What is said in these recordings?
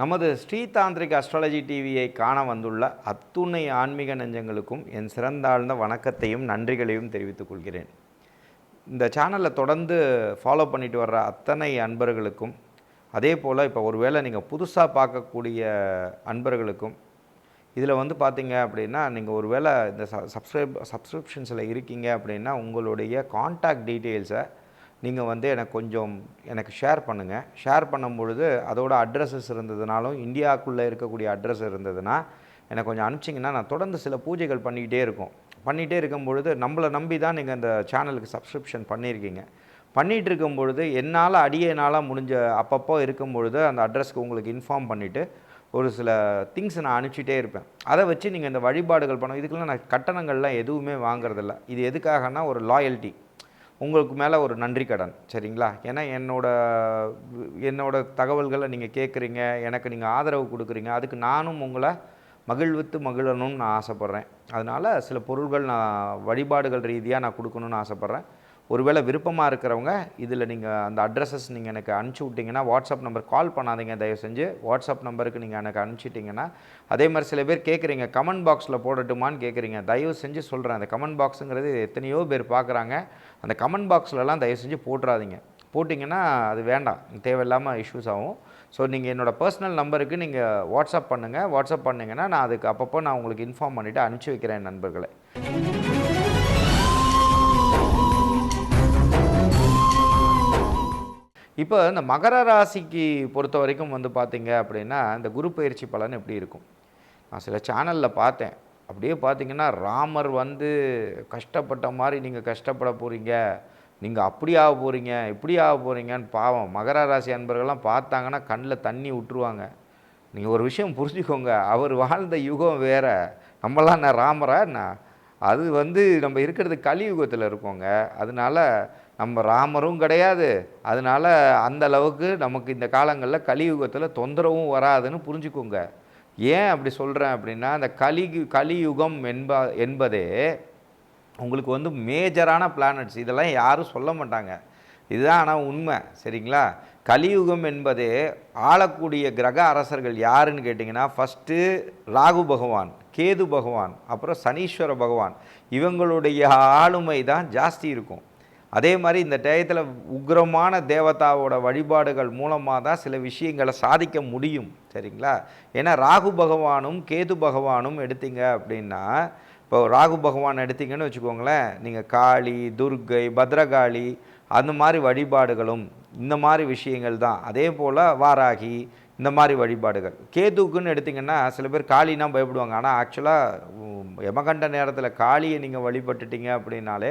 நமது ஸ்ரீதாந்திரிக் அஸ்ட்ராலஜி டிவியை காண வந்துள்ள அத்துணை ஆன்மீக நெஞ்சங்களுக்கும் என் சிறந்தாழ்ந்த வணக்கத்தையும் நன்றிகளையும் தெரிவித்துக் கொள்கிறேன். இந்த சேனலை தொடர்ந்து ஃபாலோ பண்ணிட்டு வர்ற அத்தனை அன்பர்களுக்கும் அதே போல் இப்போ ஒருவேளை நீங்கள் புதுசாக பார்க்கக்கூடிய அன்பர்களுக்கும் இதில் வந்து பார்த்தீங்க அப்படின்னா நீங்கள் ஒருவேளை இந்த சப்ஸ்கிரைப் சப்ஸ்கிரிப்ஷன்ஸில் இருக்கீங்க அப்படின்னா உங்களுடைய காண்டாக்ட் டீட்டெயில்ஸை நீங்கள் வந்து எனக்கு கொஞ்சம் எனக்கு ஷேர் பண்ணுங்கள் ஷேர் பண்ணும் பொழுது அதோட அட்ரஸஸ் இருந்ததுனாலும் இந்தியாவுக்குள்ளே இருக்கக்கூடிய அட்ரஸ் இருந்ததுன்னா எனக்கு கொஞ்சம் அனுப்பிச்சிங்கன்னா நான் தொடர்ந்து சில பூஜைகள் பண்ணிக்கிட்டே இருக்கும். பண்ணிகிட்டே இருக்கும் பொழுது நம்மளை நம்பி தான் நீங்கள் இந்த சேனலுக்கு சப்ஸ்கிரிப்ஷன் பண்ணியிருக்கீங்க. பண்ணிகிட்டு இருக்கும் பொழுது என்னால் அடியனால் முடிஞ்ச அப்பப்போ இருக்கும் பொழுது அந்த அட்ரஸ்க்கு உங்களுக்கு இன்ஃபார்ம் பண்ணிவிட்டு ஒரு சில திங்ஸ் நான் அனுப்பிச்சிட்டே இருப்பேன். அதை வச்சு நீங்கள் இந்த வழிபாடுகள் பண்ண இதுக்கெல்லாம் நான் கட்டணங்கள்லாம் எதுவுமே வாங்குறதில்ல. இது எதுக்காகனா ஒரு லாயல்ட்டி உங்களுக்கு மேலே ஒரு நன்றி கடன் சரிங்களா? ஏன்னா என்னோட என்னோட தகவல்களை நீங்கள் கேட்குறீங்க எனக்கு நீங்கள் ஆதரவு கொடுக்குறீங்க அதுக்கு நானும் உங்களை மகிழ்வித்து மகிழணும்னு நான் ஆசைப்பட்றேன். அதனால் சில பொருள்கள் நான் வழிபாடுகள் ரீதியாக நான் கொடுக்கணும்னு ஆசைப்பட்றேன். ஒருவேளை விருப்பமாக இருக்கிறவங்க இதில் நீங்கள் அந்த அட்ரஸஸ் நீங்கள் எனக்கு அனுப்பிச்சி விட்டிங்கன்னா வாட்ஸ்அப் நம்பர் கால் பண்ணாதீங்க தயவு செஞ்சு. வாட்ஸ்அப் நம்பருக்கு நீங்கள் எனக்கு அனுப்பிச்சிட்டிங்கன்னா அதே மாதிரி சில பேர் கேட்குறீங்க கமெண்ட் பாக்ஸில் போடட்டுமான்னு கேட்குறீங்க தயவு செஞ்சு சொல்கிறேன் அந்த கமெண்ட் பாக்ஸுங்கிறது எத்தனையோ பேர் பார்க்குறாங்க அந்த கமெண்ட் பாக்ஸ்லலாம் தயவு செஞ்சு போட்டுறாதீங்க. போட்டிங்கன்னா அது வேண்டாம் தேவையில்லாமல் இஷ்யூஸ் ஆகும். ஸோ நீங்கள் என்னோடய பர்சனல் நம்பருக்கு நீங்கள் வாட்ஸ்அப் பண்ணுங்கள் வாட்ஸ்அப் பண்ணிங்கன்னா நான் அதுக்கு அப்பப்போ நான் உங்களுக்கு இன்ஃபார்ம் பண்ணிவிட்டு அனுப்பிச்சி வைக்கிறேன் நண்பர்களை. இப்போ இந்த மகர ராசிக்கு பொறுத்த வரைக்கும் வந்து பார்த்தீங்க அப்படின்னா இந்த குரு பயிற்சி பலன் எப்படி இருக்கும்? நான் சில சேனலில் பார்த்தேன். அப்படியே பார்த்தீங்கன்னா ராமர் வந்து கஷ்டப்பட்ட மாதிரி நீங்கள் கஷ்டப்பட போகிறீங்க நீங்கள் அப்படி ஆக போகிறீங்க இப்படி ஆக போகிறீங்கன்னு பாவம். மகர ராசி அன்பர்கள்லாம் பார்த்தாங்கன்னா கண்ணில் தண்ணி விட்டுருவாங்க. நீங்கள் ஒரு விஷயம் புரிஞ்சுக்கோங்க. அவர் வாழ்ந்த யுகம் வேறு. நம்மளாம் என்ன ராமரா என்ன? அது வந்து நம்ம இருக்கிறது கலியுகத்தில் இருக்கோங்க. அதனால நம்ம ராமரும் கிடையாது. அதனால் அந்த அளவுக்கு நமக்கு இந்த காலங்களில் கலியுகத்தில் தொந்தரவும் வராதுன்னு புரிஞ்சுக்கோங்க. ஏன் அப்படி சொல்கிறேன் அப்படின்னா அந்த கலி கலியுகம் என்ப என்பதே உங்களுக்கு வந்து மேஜரான பிளானட்ஸ் இதெல்லாம் யாரும் சொல்ல மாட்டாங்க. இதுதான் ஆனால் உண்மை. சரிங்களா? கலியுகம் என்பது ஆளக்கூடிய கிரக அரசர்கள் யாருன்னு கேட்டிங்கன்னா ஃபஸ்ட்டு ராகு பகவான் கேது பகவான் அப்புறம் சனீஸ்வர பகவான். இவங்களுடைய ஆளுமை தான் ஜாஸ்தி இருக்கும். அதே மாதிரி இந்த டயத்தில் உக்ரமான தேவதாவோட வழிபாடுகள் மூலமாக தான் சில விஷயங்களை சாதிக்க முடியும் சரிங்களா? ஏன்னா ராகு பகவானும் கேது பகவானும் எடுத்தீங்க அப்படின்னா இப்போ ராகு பகவான் எடுத்தீங்கன்னு வச்சுக்கோங்களேன் நீங்கள் காளி துர்கை பத்ரகாளி அந்த மாதிரி வழிபாடுகளும் இந்த மாதிரி விஷயங்கள் தான். அதே போல் வாராகி இந்த மாதிரி வழிபாடுகள். கேதுக்குன்னு எடுத்திங்கன்னா சில பேர் காளினா பயப்படுவாங்க. ஆனால் ஆக்சுவலாக யமகண்ட நேரத்தில் காளியை நீங்கள் வழிபட்டுட்டீங்க அப்படின்னாலே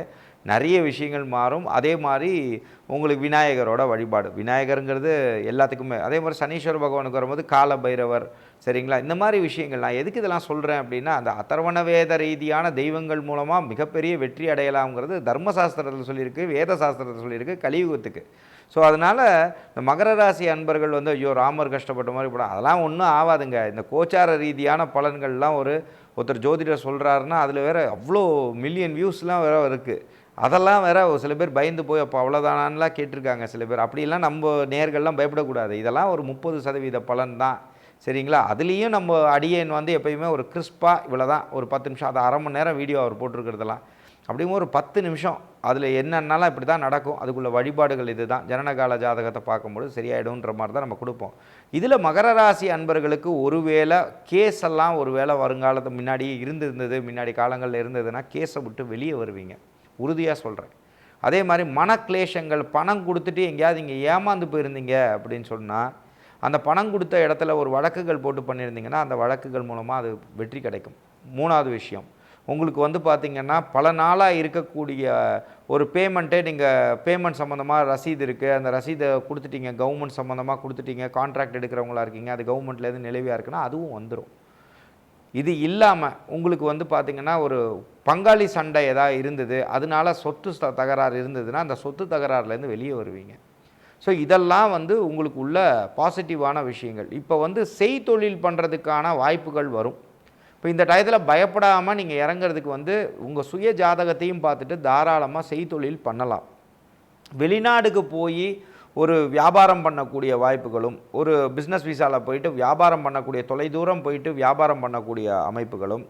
நிறைய விஷயங்கள் மாறும். அதே மாதிரி உங்களுக்கு விநாயகரோட வழிபாடு. விநாயகருங்கிறது எல்லாத்துக்குமே. அதே மாதிரி சனீஸ்வர பகவானுக்கு வரும்போது கால பைரவர் சரிங்களா? இந்த மாதிரி விஷயங்கள். நான் எதுக்கு இதெல்லாம் சொல்கிறேன் அப்படின்னா அந்த அதர்வண வேத ரீதியான தெய்வங்கள் மூலமாக மிகப்பெரிய வெற்றி அடையலாம்ங்கிறது தர்மசாஸ்திரத்தில் சொல்லியிருக்கு வேத சாஸ்திரத்தில் சொல்லியிருக்கு கலியுகத்துக்கு. ஸோ அதனால் இந்த மகர ராசி அன்பர்கள் வந்து ஐயோ ராமர் கஷ்டப்பட்ட மாதிரி போட அதெல்லாம் ஒன்றும் ஆகாதுங்க இந்த கோச்சார ரீதியான பலன்கள்லாம் ஒரு ஒருத்தர் ஜோதிடர் சொல்கிறாருன்னா அதில் வேறு அவ்வளோ மில்லியன் வியூஸ்லாம் வேறு இருக்குது அதெல்லாம் வேற ஒரு சில பேர் பயந்து போய் அப்போ அவ்வளோதானான்லாம் கேட்டிருக்காங்க சில பேர். அப்படிலாம் நம்ம நேர்கள்லாம் பயப்படக்கூடாது. இதெல்லாம் ஒரு முப்பது சதவீத பலன் தான். சரிங்களா? அதுலேயும் நம்ம அடியேன் வந்து எப்பயுமே ஒரு கிறிஸ்பாக இவ்வளோ தான். ஒரு பத்து நிமிஷம் அது அரை மணி நேரம் வீடியோ அவர் போட்டிருக்கிறதெல்லாம். அப்படிங்கும் ஒரு பத்து நிமிஷம் அதில் என்னென்னலாம் இப்படி தான் நடக்கும் அதுக்குள்ள வழிபாடுகள் இது தான். ஜனனகால ஜாதகத்தை பார்க்கும்போது சரியாயிடும்ன்ற மாதிரி தான் நம்ம கொடுப்போம். இதில் மகர ராசி அன்பர்களுக்கு ஒருவேளை கேஸ் எல்லாம் ஒரு வேளை வருங்காலத்து முன்னாடியே இருந்திருந்தது முன்னாடி காலங்களில் இருந்ததுன்னா கேஸை விட்டு வெளியே வருவீங்க. உறுதியாக சொல்கிறேன் அதே மாதிரி மனக்லேஷங்கள் பணம் கொடுத்துட்டு எங்கேயாவது இங்கே ஏமாந்து போயிருந்தீங்க அப்படின்னு சொன்னால் அந்த பணம் கொடுத்த இடத்துல ஒரு வழக்குகள் போட்டு பண்ணியிருந்தீங்கன்னா அந்த வழக்குகள் மூலமாக அது வெற்றி கிடைக்கும். மூணாவது விஷயம் உங்களுக்கு வந்து பார்த்திங்கன்னா பல நாளாக இருக்கக்கூடிய ஒரு பேமெண்ட்டே நீங்கள் பேமெண்ட் சம்மந்தமாக ரசீது இருக்குது அந்த ரசீதை கொடுத்துட்டீங்க கவர்மெண்ட் சம்மந்தமாக கொடுத்துட்டீங்க கான்ட்ராக்ட் எடுக்கிறவங்களா இருக்கீங்க அது கவர்மெண்ட்லேருந்து நிலவியாக இருக்குன்னா அதுவும் வந்துடும் இது இல்லாமல் உங்களுக்கு வந்து பார்த்திங்கன்னா ஒரு பங்காளி சண்டை ஏதாவது இருந்தது அதனால சொத்து தகராறு இருந்ததுன்னா அந்த சொத்து தகராறுலேருந்து வெளியே வருவீங்க. ஸோ இதெல்லாம் வந்து உங்களுக்கு உள்ள பாசிட்டிவான விஷயங்கள். இப்போ வந்து செய்தொழில் பண்ணுறதுக்கான வாய்ப்புகள் வரும். இப்போ இந்த டயத்தில் பயப்படாமல் நீங்கள் இறங்குறதுக்கு வந்து உங்கள் சுய ஜாதகத்தையும் பார்த்துட்டு தாராளமாக செய்தொழில் பண்ணலாம். வெளிநாடுக்கு போய் ஒரு வியாபாரம் பண்ணக்கூடிய வாய்ப்புகளும் ஒரு பிஸ்னஸ் விசாவில் போயிட்டு வியாபாரம் பண்ணக்கூடிய தொலைதூரம் போயிட்டு வியாபாரம் பண்ணக்கூடிய அமைப்புகளும்.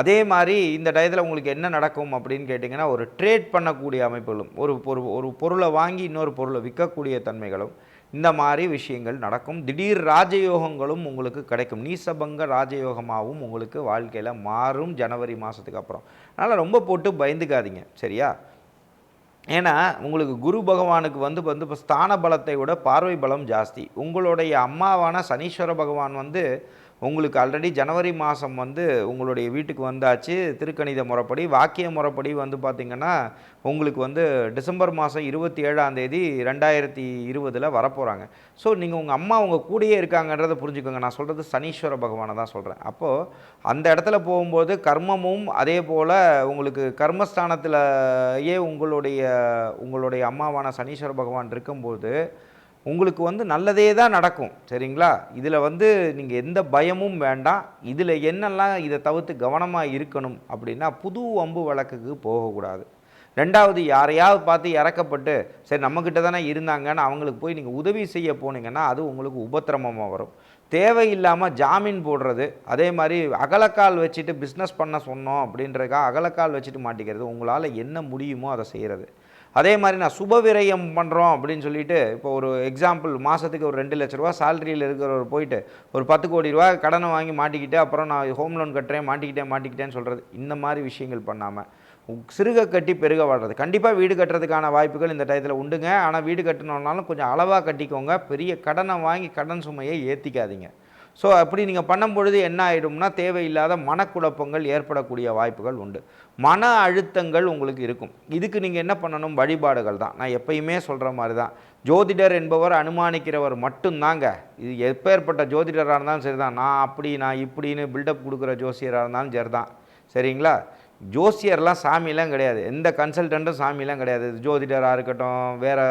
அதே மாதிரி இந்த டயத்தில் உங்களுக்கு என்ன நடக்கும் அப்படின்னு கேட்டிங்கன்னா ஒரு ட்ரேட் பண்ணக்கூடிய அமைப்புகளும் ஒரு ஒரு ஒரு பொருளை வாங்கி இன்னொரு பொருளை விற்கக்கூடிய தன்மைகளும் இந்த மாதிரி விஷயங்கள் நடக்கும். திடீர் ராஜயோகங்களும் உங்களுக்கு கிடைக்கும். நீசபங்க ராஜயோகமாகவும் உங்களுக்கு வாழ்க்கையில் மாறும் ஜனவரி மாதத்துக்கு அப்புறம். அதனால் ரொம்ப போட்டு பயந்துக்காதீங்க சரியா? ஏன்னா உங்களுக்கு குரு பகவானுக்கு வந்து வந்து இப்போ ஸ்தான பலத்தை விட பார்வை பலம் ஜாஸ்தி. உங்களுடைய அம்மாவான சனீஸ்வர பகவான் வந்து உங்களுக்கு ஆல்ரெடி ஜனவரி மாதம் வந்து உங்களுடைய வீட்டுக்கு வந்தாச்சு திருக்கணித முறைப்படி வாக்கிய முறைப்படி வந்து பார்த்திங்கன்னா உங்களுக்கு வந்து டிசம்பர் மாதம் இருபத்தி ஏழாம் தேதி ரெண்டாயிரத்தி இருபதில் வரப்போகிறாங்க ஸோ நீங்கள் உங்கள் அம்மா உங்கள் கூடயே இருக்காங்கன்றதை புரிஞ்சுக்கோங்க. நான் சொல்கிறது சனீஸ்வர பகவானை தான் சொல்கிறேன் அப்போது அந்த இடத்துல போகும்போது கர்மமும் அதே போல் உங்களுக்கு கர்மஸ்தானத்திலேயே உங்களுடைய உங்களுடைய அம்மாவான சனீஸ்வர பகவான் இருக்கும்போது உங்களுக்கு வந்து நல்லதே தான் நடக்கும் சரிங்களா? இதில் வந்து நீங்கள் எந்த பயமும் வேண்டாம். இதில் என்னெல்லாம் இதை தவிர்த்து கவனமாக இருக்கணும் அப்படின்னா புது வம்பு வழக்குக்கு போகக்கூடாது. ரெண்டாவது யாரையாவது பார்த்து இறக்கப்பட்டு சரி நம்மக்கிட்ட தானே இருந்தாங்கன்னு அவங்களுக்கு போய் நீங்கள் உதவி செய்ய போனீங்கன்னா அது உங்களுக்கு உபத்திரமமாக வரும். தேவையில்லாமல் ஜாமீன் போடுறது அதே மாதிரி அகலக்கால் வச்சுட்டு பிஸ்னஸ் பண்ண சொன்னோம் அப்படின்றக்கா அகலக்கால் வச்சுட்டு மாட்டிக்கிறது உங்களால் என்ன முடியுமோ அதை செய்கிறது. அதே மாதிரி நான் சுப விரயம் பண்ணுறோம் அப்படின்னு சொல்லிட்டு இப்போ ஒரு எக்ஸாம்பிள் மாதத்துக்கு ஒரு ரெண்டு லட்ச ரூபா சேலரியில் இருக்கிறவர் போயிட்டு ஒரு பத்து கோடி ரூபா கடனை வாங்கி மாட்டிக்கிட்டு அப்புறம் நான் ஹோம் லோன் கட்டுறேன் மாட்டிக்கிட்டேன் மாட்டிக்கிட்டேன்னு சொல்கிறது இந்த மாதிரி விஷயங்கள் பண்ணாமல் சிறுக கட்டி பெருக வாழ்றது. கண்டிப்பாக வீடு கட்டுறதுக்கான வாய்ப்புகள் இந்த டயத்தில் உண்டுங்க. ஆனால் வீடு கட்டணுன்னாலும் கொஞ்சம் அளவாக கட்டிக்கோங்க. பெரிய கடனை வாங்கி கடன் சுமையை ஏற்றிக்காதீங்க ஸோ அப்படி நீங்கள் பண்ணும்பொழுது என்ன ஆகிடும்னா தேவையில்லாத மனக்குழப்பங்கள் ஏற்படக்கூடிய வாய்ப்புகள் உண்டு. மன அழுத்தங்கள் உங்களுக்கு இருக்கும். இதுக்கு நீங்கள் என்ன பண்ணணும்? வழிபாடுகள் தான். நான் எப்பயுமே சொல்கிற மாதிரி தான் ஜோதிடர் என்பவர் அனுமானிக்கிறவர் மட்டும்தாங்க. இது எப்பேற்பட்ட ஜோதிடராக இருந்தாலும் சரி தான் நான் அப்படி நான் இப்படின்னு பில்டப் கொடுக்குற ஜோசியராக இருந்தாலும் சரி தான் சரிங்களா? ஜோசியர்லாம் சாமியெல்லாம் கிடையாது. எந்த கன்சல்டண்ட்டும் சாமியெல்லாம் கிடையாது. ஜோதிடராக இருக்கட்டும் வேறு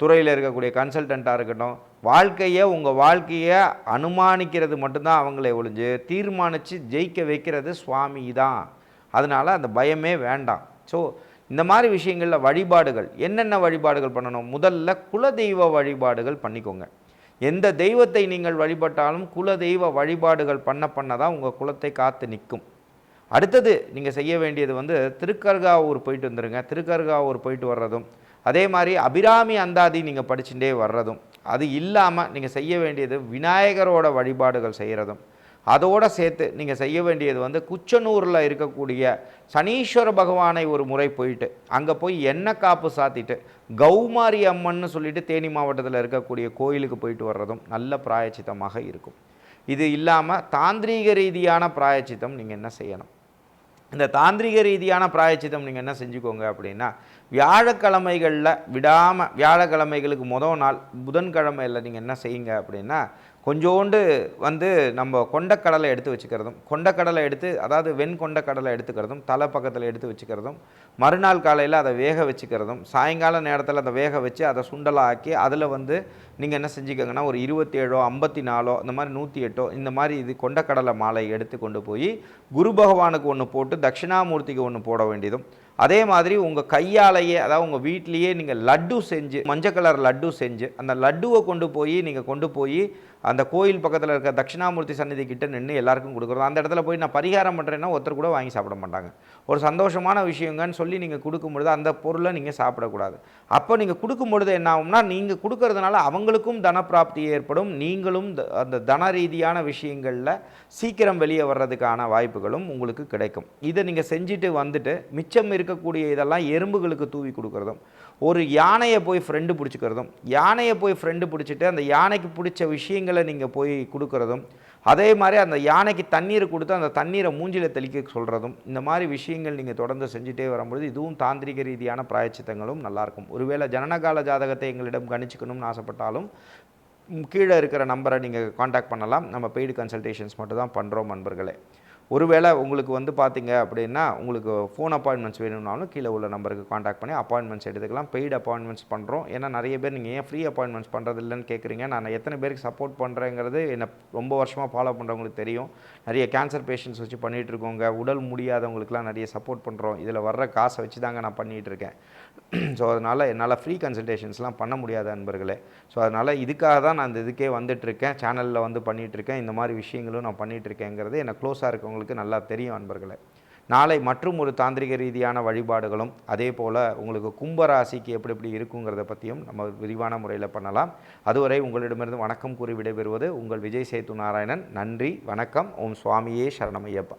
துறையில் இருக்கக்கூடிய கன்சல்டண்ட்டாக இருக்கட்டும் வாழ்க்கையை உங்கள் வாழ்க்கையை அனுமானிக்கிறது மட்டும்தான் அவங்களே ஒழிஞ்சு தீர்மானித்து ஜெயிக்க வைக்கிறது சுவாமி தான் அதனால் அந்த பயமே வேண்டாம். ஸோ இந்த மாதிரி விஷயங்களில் வழிபாடுகள் என்னென்ன வழிபாடுகள் பண்ணணும்? முதல்ல குலதெய்வ வழிபாடுகள் பண்ணிக்கோங்க. எந்த தெய்வத்தை நீங்கள் வழிபட்டாலும் குலதெய்வ வழிபாடுகள் பண்ண பண்ண தான் உங்கள் குலத்தை காத்து நிற்கும் அடுத்தது நீங்கள் செய்ய வேண்டியது வந்து திருக்கர்காவூர் போயிட்டு வந்துடுங்க திருக்கர்காவூர் போயிட்டு வர்றதும் அதே மாதிரி அபிராமி அந்தாதி நீங்கள் படிச்சுட்டே வர்றதும் அது இல்லாமல் நீங்கள் செய்ய வேண்டியது விநாயகரோட வழிபாடுகள் செய்கிறதும் அதோடு சேர்த்து நீங்கள் செய்ய வேண்டியது வந்து குச்சனூரில் இருக்கக்கூடிய சனீஸ்வர பகவானை ஒரு முறை போயிட்டு அங்கே போய் எண்ணெய் காப்பு சாத்திட்டு கௌமாரி அம்மன்னு சொல்லிட்டு தேனி மாவட்டத்தில் இருக்கக்கூடிய கோயிலுக்கு போயிட்டு வர்றதும் நல்ல பிராயச்சித்தமாக இருக்கும். இது இல்லாமல் தாந்திரீக ரீதியான பிராயச்சித்தம் நீங்கள் என்ன செய்யணும்? இந்த தாந்திரிக ரீதியான பிராயச்சித்தம் நீங்கள் என்ன செஞ்சுக்கோங்க அப்படின்னா வியாழக்கிழமைகளில் விடாமல் வியாழக்கிழமைகளுக்கு முதல் நாள் புதன்கிழமையில் நீங்கள் என்ன செய்யுங்க அப்படின்னா கொஞ்சோண்டு வந்து நம்ம கொண்டக்கடலை எடுத்து வச்சுக்கிறதும் கொண்டக்கடலை எடுத்து அதாவது வெண் கொண்டக்கடலை எடுத்துக்கிறதும் தலை பக்கத்தில் எடுத்து வச்சுக்கிறதும் மறுநாள் காலையில் அதை வேக வச்சுக்கிறதும் சாயங்கால நேரத்தில் அதை வேக வச்சு அதை சுண்டலாக ஆக்கி அதில் வந்து நீங்கள் என்ன செஞ்சுக்கோங்கன்னா ஒரு இருபத்தேழோ ஐம்பத்தி நாலோ இந்த மாதிரி நூற்றி எட்டோ இந்த மாதிரி இது கொண்டக்கடலை மாலை எடுத்து கொண்டு போய் குரு பகவானுக்கு ஒன்று போட்டு தட்சிணாமூர்த்திக்கு ஒன்று போட வேண்டியதும் அதே மாதிரி உங்கள் கையாலேயே அதாவது உங்கள் வீட்லேயே நீங்கள் லட்டு செஞ்சு மஞ்சள் கலர் லட்டு செஞ்சு அந்த லட்டுவை கொண்டு போய் நீங்கள் கொண்டு போய் அந்த கோயில் பக்கத்தில் இருக்க தட்சிணாமூர்த்தி சன்னிதி கிட்ட நின்று எல்லாருக்கும் கொடுக்குறோம் அந்த இடத்துல போய் நான் பரிகாரம் பண்ணுறேன்னா ஒருத்தர் கூட வாங்கி சாப்பிட மாட்டாங்க. ஒரு சந்தோஷமான விஷயங்கன்னு சொல்லி நீங்கள் கொடுக்கும் பொழுது அந்த பொருளை நீங்கள் சாப்பிடக்கூடாது. அப்போ நீங்கள் கொடுக்கும் பொழுது என்ன ஆகும்னா நீங்கள் கொடுக்கறதுனால அவங்களுக்கும் தனப்பிராப்தி ஏற்படும். நீங்களும் அந்த தன ரீதியான விஷயங்களில் சீக்கிரம் வெளியே வர்றதுக்கான வாய்ப்புகளும் உங்களுக்கு கிடைக்கும். இதை நீங்கள் செஞ்சுட்டு வந்துட்டு மிச்சம் இருக்க இருக்கக்கூடிய இதெல்லாம் எறும்புகளுக்கு தூவி கொடுக்குறதும் ஒரு யானையை போய் ஃப்ரெண்டு பிடிச்சிக்கிறதும் யானையை போய் ஃப்ரெண்டு பிடிச்சிட்டு அந்த யானைக்கு பிடிச்ச விஷயங்களை நீங்கள் போய் கொடுக்குறதும் அதே மாதிரி அந்த யானைக்கு தண்ணீர் கொடுத்து அந்த தண்ணீரை மூஞ்சில தெளிக்க சொல்கிறதும் இந்த மாதிரி விஷயங்கள் நீங்கள் தொடர்ந்து செஞ்சுட்டே வரும்பொழுது இதுவும் தாந்திரிக ரீதியான பிராயச்சித்தங்களும் நல்லாயிருக்கும் ஒருவேளை ஜனனகால ஜாதகத்தை எங்களிடம் கணிச்சுக்கணும்னு ஆசைப்பட்டாலும் கீழே இருக்கிற நம்பரை நீங்கள் காண்டாக்ட் பண்ணலாம். நம்ம பெய்டு கன்சல்டேஷன்ஸ் மட்டும் தான் பண்ணுறோம் நண்பர்களே. ஒருவேளை உங்களுக்கு வந்து பார்த்தீங்க அப்படின்னா உங்களுக்கு ஃபோன் அப்பாயின்மெண்ட்ஸ் வேணும்னாலும் கீழே உள்ள நம்பருக்கு காண்டாக்ட் பண்ணி அப்பாயின்மெண்ட்ஸ் எடுத்துக்கலாம். பெய்டு அப்பாயின்மெண்ட்ஸ் பண்ணுறோம் ஏன்னா நிறைய பேர் நீங்கள் ஏன் ஃப்ரீ அப்பாயின்மெண்ட்ஸ் பண்ணுறது இல்லைன்னு கேட்குறீங்க நான் எத்தனை பேருக்கு சப்போர்ட் பண்ணுறேங்கிறது என்னை ரொம்ப வருஷமாக ஃபாலோ பண்ணுறவங்களுக்கு தெரியும். நிறைய கேன்சர் பேஷண்ட்ஸ் வச்சு பண்ணிகிட்டு இருக்கோங்க. உடல் முடியாதவங்களுக்குலாம் நிறைய சப்போர்ட் பண்ணுறோம் இதில் வர்ற காசை வச்சு தாங்க நான் பண்ணிகிட்டு இருக்கேன். ஸோ அதனால் என்னால் ஃப்ரீ கன்சல்டேஷன்ஸ்லாம் பண்ண முடியாத நண்பர்களே ஸோ அதனால் இதுக்காக தான் நான் இந்த இதுக்கே வந்துட்டுருக்கேன். சேனலில் வந்து பண்ணிகிட்ருக்கேன் இந்த மாதிரி விஷயங்களும் நான் பண்ணிகிட்டு இருக்கேங்கிறது எனக்கு க்ளோஸாக இருக்கவங்களுக்கு நல்லா தெரியும் நண்பர்களே நாளை மற்றும் ஒரு தாந்திரிக ரீதியான வழிபாடுகளும் அதே போல் உங்களுக்கு கும்பராசிக்கு எப்படி எப்படி இருக்குங்கிறத பற்றியும் நம்ம விரிவான முறையில் பண்ணலாம். அதுவரை உங்களிடமிருந்து வணக்கம் கூறி விடைபெறுவது உங்கள் விஜய் சேத்து நாராயணன். நன்றி வணக்கம். ஓம் சுவாமியே சரணமையப்பா